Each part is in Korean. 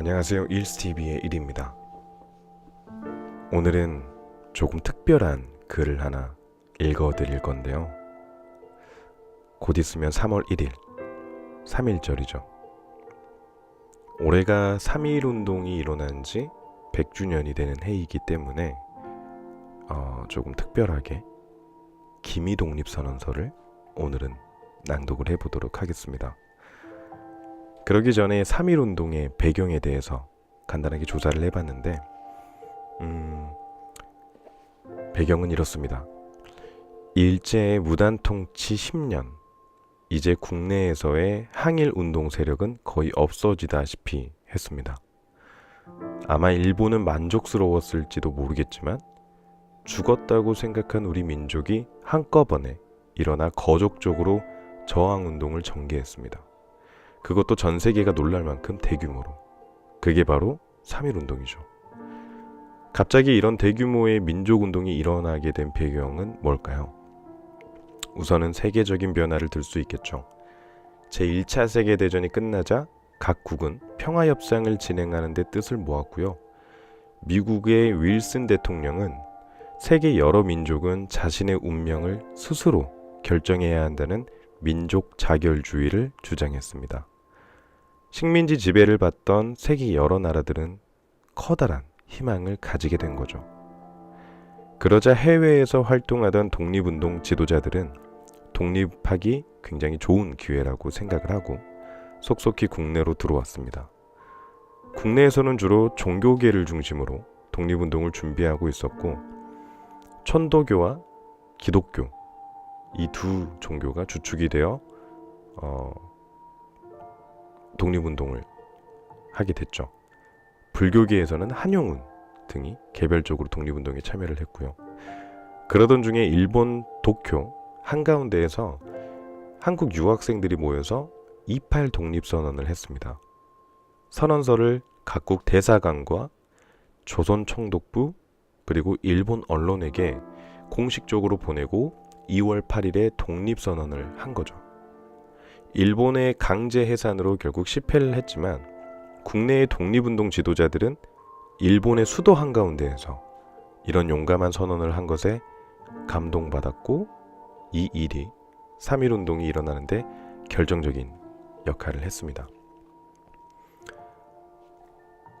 안녕하세요. 일스TV의 일입니다. 오늘은 조금 특별한 글을 하나 읽어 드릴 건데요. 곧 있으면 3월 1일, 3일절이죠. 올해가 3.1 운동이 일어난 지 100주년이 되는 해이기 때문에 어, 조금 특별하게 기미 독립선언서를 오늘은 낭독을 해보도록 하겠습니다. 그러기 전에 3.1 운동의 배경에 대해서 간단하게 조사를 해봤는데, 음, 배경은 이렇습니다. 일제의 무단 통치 10년, 이제 국내에서의 항일 운동 세력은 거의 없어지다시피 했습니다. 아마 일본은 만족스러웠을지도 모르겠지만, 죽었다고 생각한 우리 민족이 한꺼번에 일어나 거족적으로 저항 운동을 전개했습니다. 그것도 전 세계가 놀랄 만큼 대규모로. 그게 바로 3.1 운동이죠. 갑자기 이런 대규모의 민족 운동이 일어나게 된 배경은 뭘까요? 우선은 세계적인 변화를 들 수 있겠죠. 제1차 세계대전이 끝나자 각국은 평화협상을 진행하는 데 뜻을 모았고요. 미국의 윌슨 대통령은 세계 여러 민족은 자신의 운명을 스스로 결정해야 한다는 민족 자결주의를 주장했습니다. 식민지 지배를 받던 세계 여러 나라들은 커다란 희망을 가지게 된 거죠. 그러자 해외에서 활동하던 독립운동 지도자들은 독립하기 굉장히 좋은 기회라고 생각을 하고 속속히 국내로 들어왔습니다. 국내에서는 주로 종교계를 중심으로 독립운동을 준비하고 있었고 천도교와 기독교 이 두 종교가 주축이 되어 어, 독립운동을 하게 됐죠. 불교계에서는 한용운 등이 개별적으로 독립운동에 참여를 했고요. 그러던 중에 일본 도쿄 한가운데에서 한국 유학생들이 모여서 28 독립선언을 했습니다. 선언서를 각국 대사관과 조선 총독부 그리고 일본 언론에게 공식적으로 보내고 2월 8일에 독립선언을 한 거죠. 일본의 강제 해산으로 결국 실패를 했지만 국내의 독립운동 지도자들은 일본의 수도 한가운데에서 이런 용감한 선언을 한 것에 감동받았고 이 일이 3.1 운동이 일어나는데 결정적인 역할을 했습니다.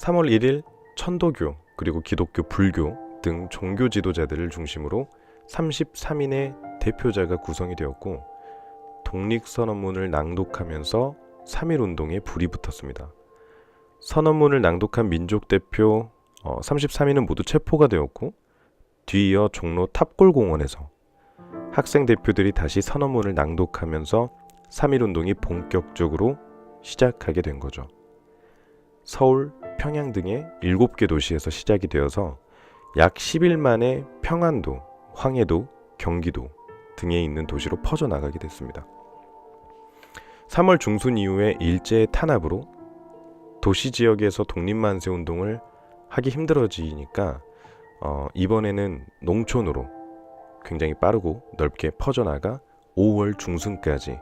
3월 1일 천도교 그리고 기독교, 불교 등 종교 지도자들을 중심으로 33인의 대표자가 구성이 되었고 독립선언문을 낭독하면서 3.1 운동에 불이 붙었습니다. 선언문을 낭독한 민족 대표 어, 33인은 모두 체포가 되었고 뒤이어 종로 탑골공원에서 학생 대표들이 다시 선언문을 낭독하면서 3.1 운동이 본격적으로 시작하게 된 거죠. 서울, 평양 등의 7개 도시에서 시작이 되어서 약 10일 만에 평안도, 황해도, 경기도 등에 있는 도시로 퍼져나가게 됐습니다. 3월 중순 이후에 일제의 탄압으로 도시 지역에서 독립만세 운동을 하기 힘들어지니까 어, 이번에는 농촌으로 굉장히 빠르고 넓게 퍼져나가 5월 중순까지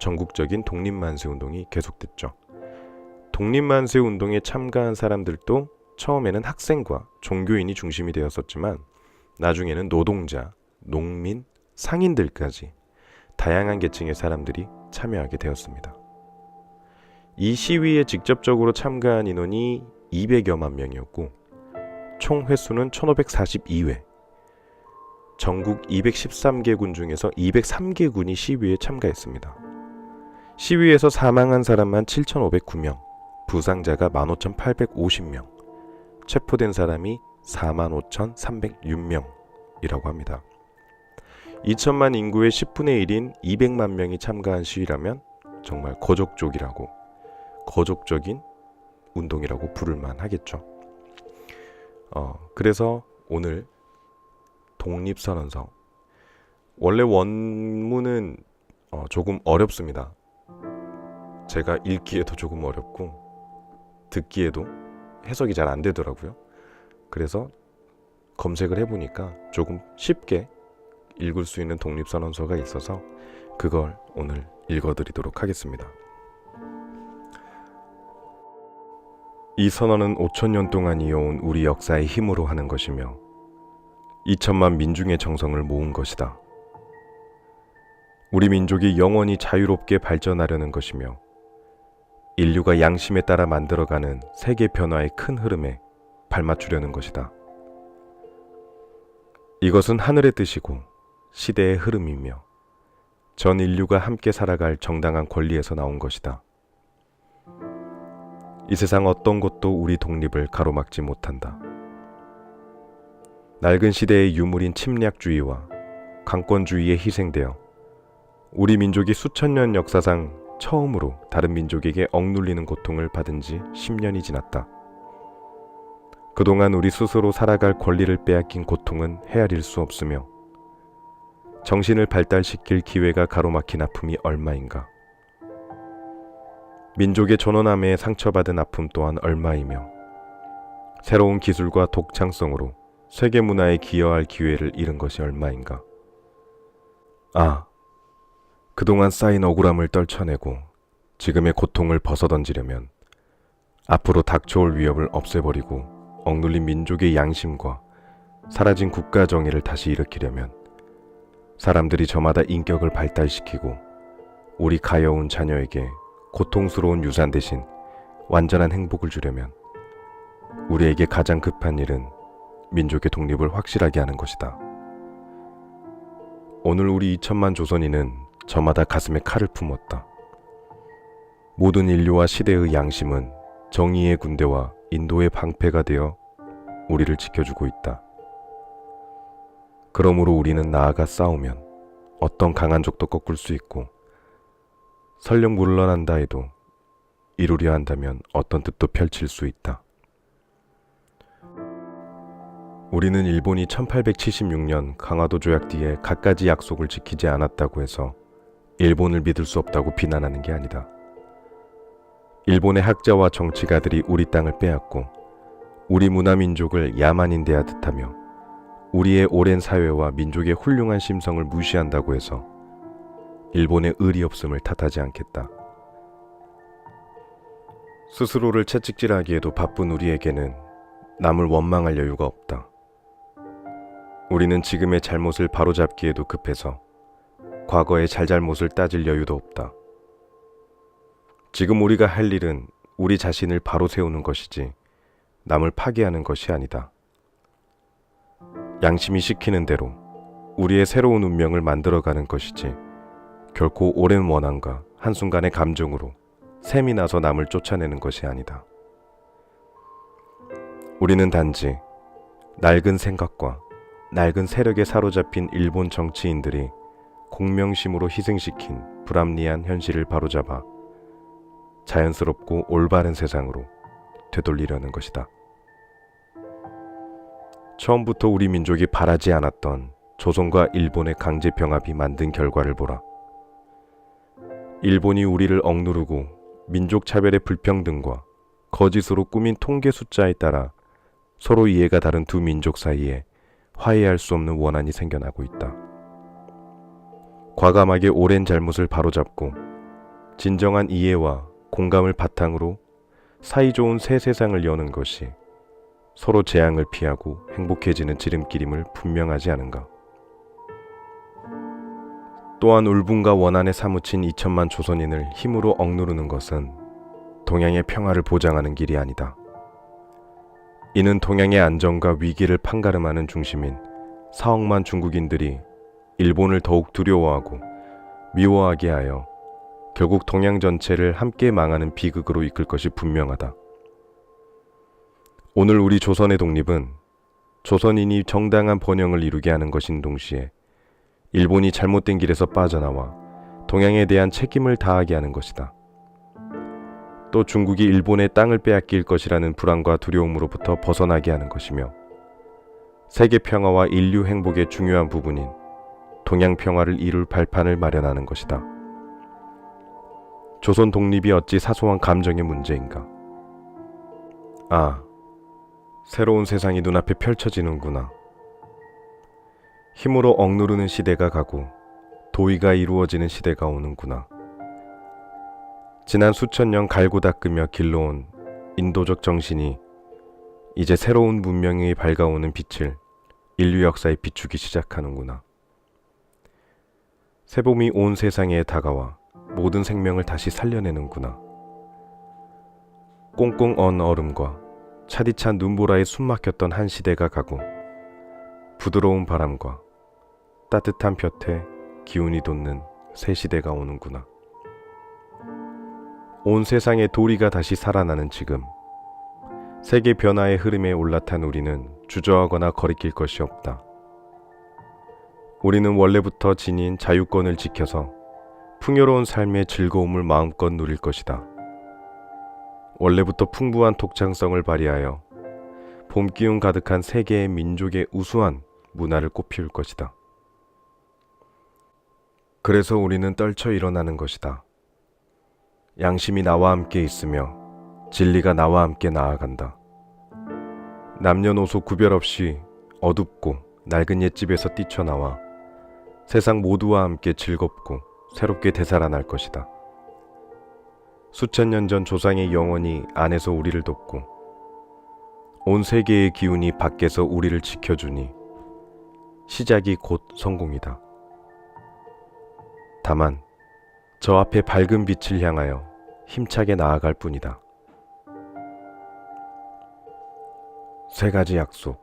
전국적인 독립만세 운동이 계속됐죠. 독립만세 운동에 참가한 사람들도 처음에는 학생과 종교인이 중심이 되었었지만 나중에는 노동자, 농민, 상인들까지 다양한 계층의 사람들이 참여하게 되었습니다. 이 시위에 직접적으로 참가한 인원이 200여만 명이었고 총 횟수는 1542회. 전국 213개 군 중에서 203개 군이 시위에 참가했습니다. 시위에서 사망한 사람만 7,509명, 부상자가 15,850명, 체포된 사람이 45,306명이라고 합니다. 2천만 인구의 10분의 1인 200만 명이 참가한 시위라면 정말 거족족이라고 거족적인 운동이라고 부를만 하겠죠. 어, 그래서 오늘 독립선언서 원래 원문은 어, 조금 어렵습니다. 제가 읽기에도 조금 어렵고 듣기에도 해석이 잘 안 되더라고요. 그래서 검색을 해보니까 조금 쉽게 읽을 수 있는 독립선언서가 있어서 그걸 오늘 읽어드리도록 하겠습니다. 이 선언은 5천 년 동안 이어온 우리 역사의 힘으로 하는 것이며 2천만 민중의 정성을 모은 것이다. 우리 민족이 영원히 자유롭게 발전하려는 것이며 인류가 양심에 따라 만들어가는 세계 변화의 큰 흐름에 발맞추려는 것이다. 이것은 하늘의 뜻이고 시대의 흐름이며 전 인류가 함께 살아갈 정당한 권리에서 나온 것이다. 이 세상 어떤 것도 우리 독립을 가로막지 못한다. 낡은 시대의 유물인 침략주의와 강권주의에 희생되어 우리 민족이 수천 년 역사상 처음으로 다른 민족에게 억눌리는 고통을 받은 지 10년이 지났다. 그동안 우리 스스로 살아갈 권리를 빼앗긴 고통은 헤아릴 수 없으며 정신을 발달시킬 기회가 가로막힌 아픔이 얼마인가. 민족의 존엄함에 상처받은 아픔 또한 얼마이며 새로운 기술과 독창성으로 세계 문화에 기여할 기회를 잃은 것이 얼마인가. 아, 그동안 쌓인 억울함을 떨쳐내고 지금의 고통을 벗어던지려면 앞으로 닥쳐올 위협을 없애버리고 억눌린 민족의 양심과 사라진 국가 정의를 다시 일으키려면 사람들이 저마다 인격을 발달시키고 우리 가여운 자녀에게 고통스러운 유산 대신 완전한 행복을 주려면 우리에게 가장 급한 일은 민족의 독립을 확실하게 하는 것이다. 오늘 우리 2천만 조선인은 저마다 가슴에 칼을 품었다. 모든 인류와 시대의 양심은 정의의 군대와 인도의 방패가 되어 우리를 지켜주고 있다. 그러므로 우리는 나아가 싸우면 어떤 강한 적도 꺾을 수 있고 설령 물러난다 해도 이루려 한다면 어떤 뜻도 펼칠 수 있다. 우리는 일본이 1876년 강화도 조약 뒤에 갖가지 약속을 지키지 않았다고 해서 일본을 믿을 수 없다고 비난하는 게 아니다. 일본의 학자와 정치가들이 우리 땅을 빼앗고 우리 문화민족을 야만인 대하듯 하며 우리의 오랜 사회와 민족의 훌륭한 심성을 무시한다고 해서 일본의 의리 없음을 탓하지 않겠다. 스스로를 채찍질하기에도 바쁜 우리에게는 남을 원망할 여유가 없다. 우리는 지금의 잘못을 바로잡기에도 급해서 과거의 잘잘못을 따질 여유도 없다. 지금 우리가 할 일은 우리 자신을 바로 세우는 것이지 남을 파괴하는 것이 아니다. 양심이 시키는 대로 우리의 새로운 운명을 만들어가는 것이지 결코 오랜 원한과 한순간의 감정으로 샘이 나서 남을 쫓아내는 것이 아니다. 우리는 단지 낡은 생각과 낡은 세력에 사로잡힌 일본 정치인들이 공명심으로 희생시킨 불합리한 현실을 바로잡아 자연스럽고 올바른 세상으로 되돌리려는 것이다. 처음부터 우리 민족이 바라지 않았던 조선과 일본의 강제 병합이 만든 결과를 보라. 일본이 우리를 억누르고 민족 차별의 불평등과 거짓으로 꾸민 통계 숫자에 따라 서로 이해가 다른 두 민족 사이에 화해할 수 없는 원한이 생겨나고 있다. 과감하게 오랜 잘못을 바로잡고 진정한 이해와 공감을 바탕으로 사이좋은 새 세상을 여는 것이 서로 재앙을 피하고 행복해지는 지름길임을 분명하지 않은가. 또한 울분과 원한에 사무친 2천만 조선인을 힘으로 억누르는 것은 동양의 평화를 보장하는 길이 아니다. 이는 동양의 안정과 위기를 판가름하는 중심인 4억만 중국인들이 일본을 더욱 두려워하고 미워하게 하여 결국 동양 전체를 함께 망하는 비극으로 이끌 것이 분명하다. 오늘 우리 조선의 독립은 조선인이 정당한 번영을 이루게 하는 것인 동시에 일본이 잘못된 길에서 빠져나와 동양에 대한 책임을 다하게 하는 것이다. 또 중국이 일본의 땅을 빼앗길 것이라는 불안과 두려움으로부터 벗어나게 하는 것이며 세계 평화와 인류 행복의 중요한 부분인 동양 평화를 이룰 발판을 마련하는 것이다. 조선 독립이 어찌 사소한 감정의 문제인가? 아, 새로운 세상이 눈앞에 펼쳐지는구나. 힘으로 억누르는 시대가 가고 도의가 이루어지는 시대가 오는구나. 지난 수천 년 갈고 닦으며 길러온 인도적 정신이 이제 새로운 문명이 밝아오는 빛을 인류 역사에 비추기 시작하는구나. 새봄이 온 세상에 다가와 모든 생명을 다시 살려내는구나. 꽁꽁 언 얼음과 차디찬 눈보라에 숨막혔던 한 시대가 가고 부드러운 바람과 따뜻한 볕에 기운이 돋는 새 시대가 오는구나. 온 세상의 도리가 다시 살아나는 지금 세계 변화의 흐름에 올라탄 우리는 주저하거나 거리낄 것이 없다. 우리는 원래부터 지닌 자유권을 지켜서 풍요로운 삶의 즐거움을 마음껏 누릴 것이다. 원래부터 풍부한 독창성을 발휘하여 봄 기운 가득한 세계의 민족의 우수한 문화를 꽃피울 것이다. 그래서 우리는 떨쳐 일어나는 것이다. 양심이 나와 함께 있으며 진리가 나와 함께 나아간다. 남녀노소 구별 없이 어둡고 낡은 옛집에서 뛰쳐나와 세상 모두와 함께 즐겁고 새롭게 되살아날 것이다. 수천 년 전 조상의 영혼이 안에서 우리를 돕고 온 세계의 기운이 밖에서 우리를 지켜주니 시작이 곧 성공이다. 다만 저 앞에 밝은 빛을 향하여 힘차게 나아갈 뿐이다. 세 가지 약속.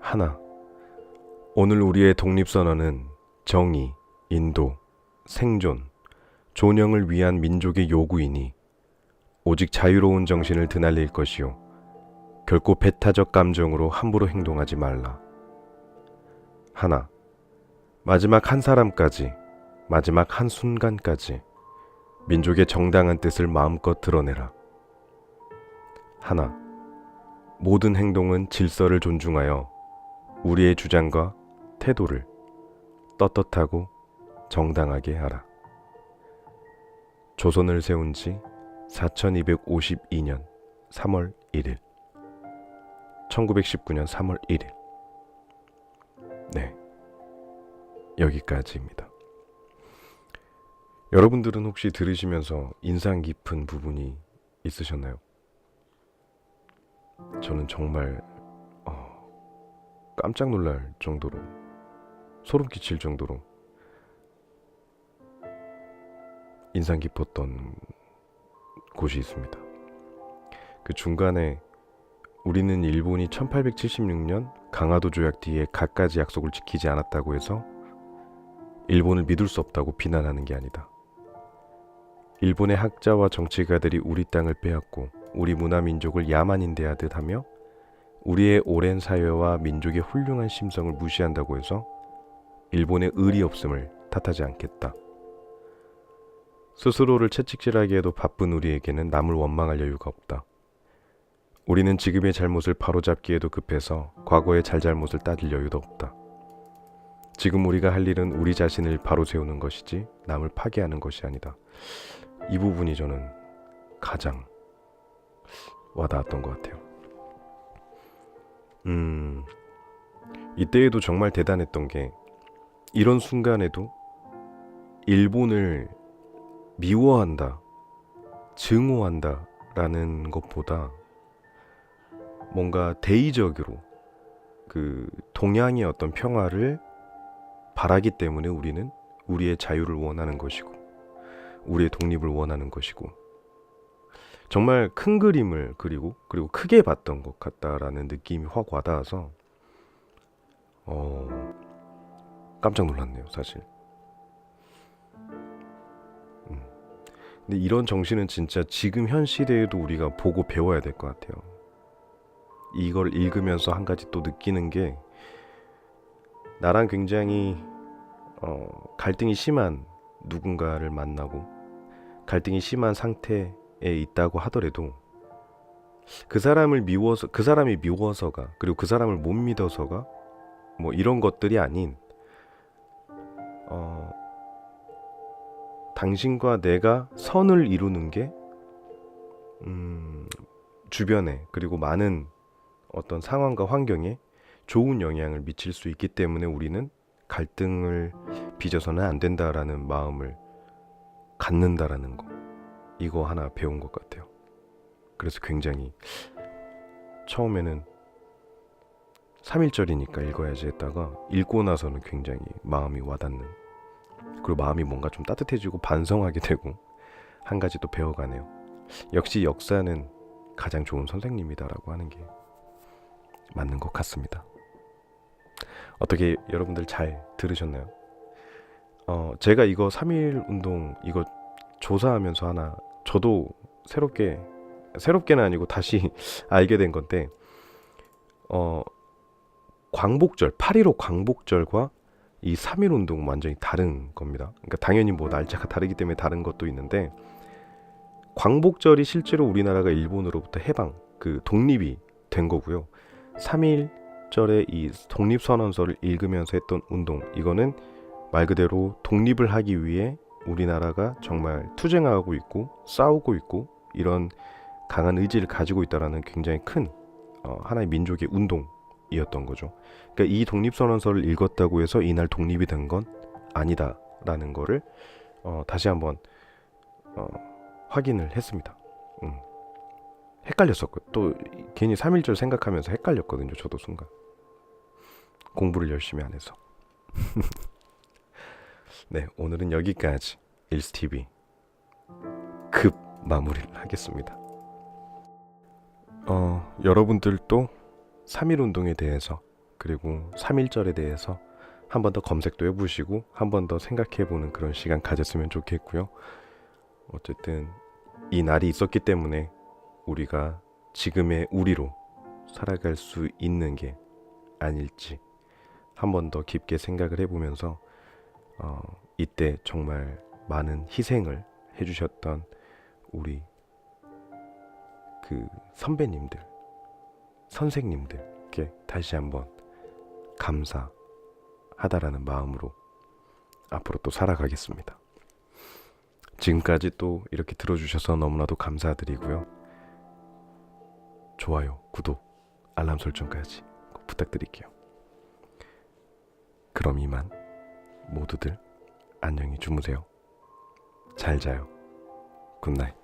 하나. 오늘 우리의 독립선언은 정의, 인도, 생존, 존영을 위한 민족의 요구이니 오직 자유로운 정신을 드날릴 것이요. 결코 배타적 감정으로 함부로 행동하지 말라. 하나. 마지막 한 사람까지, 마지막 한 순간까지 민족의 정당한 뜻을 마음껏 드러내라. 하나. 모든 행동은 질서를 존중하여 우리의 주장과 태도를 떳떳하고 정당하게 하라. 조선을 세운 지 4252년 3월 1일 1919년 3월 1일 네 여기까지입니다. 여러분들은 혹시 들으시면서 인상 깊은 부분이 있으셨나요? 저는 정말 어, 깜짝 놀랄 정도로 소름 끼칠 정도로 인상 깊었던 곳이 있습니다. 그 중간에 우리는 일본이 1876년 강화도 조약 뒤에 갖가지 약속을 지키지 않았다고 해서 일본을 믿을 수 없다고 비난하는 게 아니다. 일본의 학자와 정치가들이 우리 땅을 빼앗고 우리 문화 민족을 야만인 대하듯 하며 우리의 오랜 사회와 민족의 훌륭한 심성을 무시한다고 해서 일본의 의리 없음을 탓하지 않겠다. 스스로를 채찍질하게 해도 바쁜 우리에게는 남을 원망할 여유가 없다. 우리는 지금의 잘못을 바로잡기에도 급해서 과거의 잘잘못을 따질 여유도 없다. 지금 우리가 할 일은 우리 자신을 바로 세우는 것이지 남을 파괴하는 것이 아니다. 이 부분이 저는 가장 와닿았던 것 같아요. 음, 이때에도 정말 대단했던 게 이런 순간에도 일본을 미워한다, 증오한다 라는 것보다 뭔가 대의적으로 그 동양의 어떤 평화를 바라기 때문에 우리는 우리의 자유를 원하는 것이고 우리의 독립을 원하는 것이고 정말 큰 그림을 그리고 그리고 크게 봤던 것 같다라는 느낌이 확 와닿아서 어 깜짝 놀랐네요 사실. 근데 이런 정신은 진짜 지금 현 시대에도 우리가 보고 배워야 될 것 같아요. 이걸 읽으면서 한 가지 또 느끼는 게 나랑 굉장히 어, 갈등이 심한 누군가를 만나고 갈등이 심한 상태에 있다고 하더라도 그 사람을 미워서 그 사람이 미워서가 그리고 그 사람을 못 믿어서가 뭐 이런 것들이 아닌 당신과 내가 선을 이루는 게 음, 주변에 그리고 많은 어떤 상황과 환경에 좋은 영향을 미칠 수 있기 때문에 우리는 갈등을 빚어서는 안 된다라는 마음을 갖는다라는 거 이거 하나 배운 것 같아요. 그래서 굉장히 처음에는 3일절이니까 읽어야지 했다가 읽고 나서는 굉장히 마음이 와닿는 그리고 마음이 뭔가 좀 따뜻해지고 반성하게 되고 한 가지 또 배워가네요. 역시 역사는 가장 좋은 선생님이다라고 하는 게 맞는 것 같습니다. 어떻게 여러분들 잘 들으셨나요? 어, 제가 이거 3일 운동 이거 조사하면서 하나 저도 새롭게 새롭게는 아니고 다시 알게 된 건데 어 광복절 8.15 광복절과 이3.1 운동은 완전히 다른 겁니다. 그러니까 당연히 뭐 날짜가 다르기 때문에 다른 것도 있는데 광복절이 실제로 우리나라가 일본으로부터 해방 그 독립이 된 거고요. 3.1절의 이 독립선언서를 읽으면서 했던 운동 이거는 말 그대로 독립을 하기 위해 우리나라가 정말 투쟁하고 있고 싸우고 있고 이런 강한 의지를 가지고 있다라는 굉장히 큰 어, 하나의 민족의 운동 이었던 거죠. 그러니까 이 독립선언서를 읽었다고 해서 이날 독립이 된 건 아니다라는 거를 어, 다시 한번 어, 확인을 했습니다. 음. 헷갈렸었고 또 괜히 3.1절 생각하면서 헷갈렸거든요. 저도 순간 공부를 열심히 안 해서. 네, 오늘은 여기까지 일스TV 급 마무리를 하겠습니다. 어, 여러분들도 3.1 운동에 대해서 그리고 3.1절에 대해서 한 번 더 검색도 해보시고 한 번 더 생각해보는 그런 시간 가졌으면 좋겠고요. 어쨌든 이 날이 있었기 때문에 우리가 지금의 우리로 살아갈 수 있는 게 아닐지 한 번 더 깊게 생각을 해보면서 어, 이때 정말 많은 희생을 해주셨던 우리 그 선배님들, 선생님들께 다시 한번 감사하다라는 마음으로 앞으로 또 살아가겠습니다. 지금까지 또 이렇게 들어주셔서 너무나도 감사드리고요. 좋아요, 구독, 알람 설정까지 꼭 부탁드릴게요. 그럼 이만 모두들 안녕히 주무세요. 잘 자요. 굿나잇.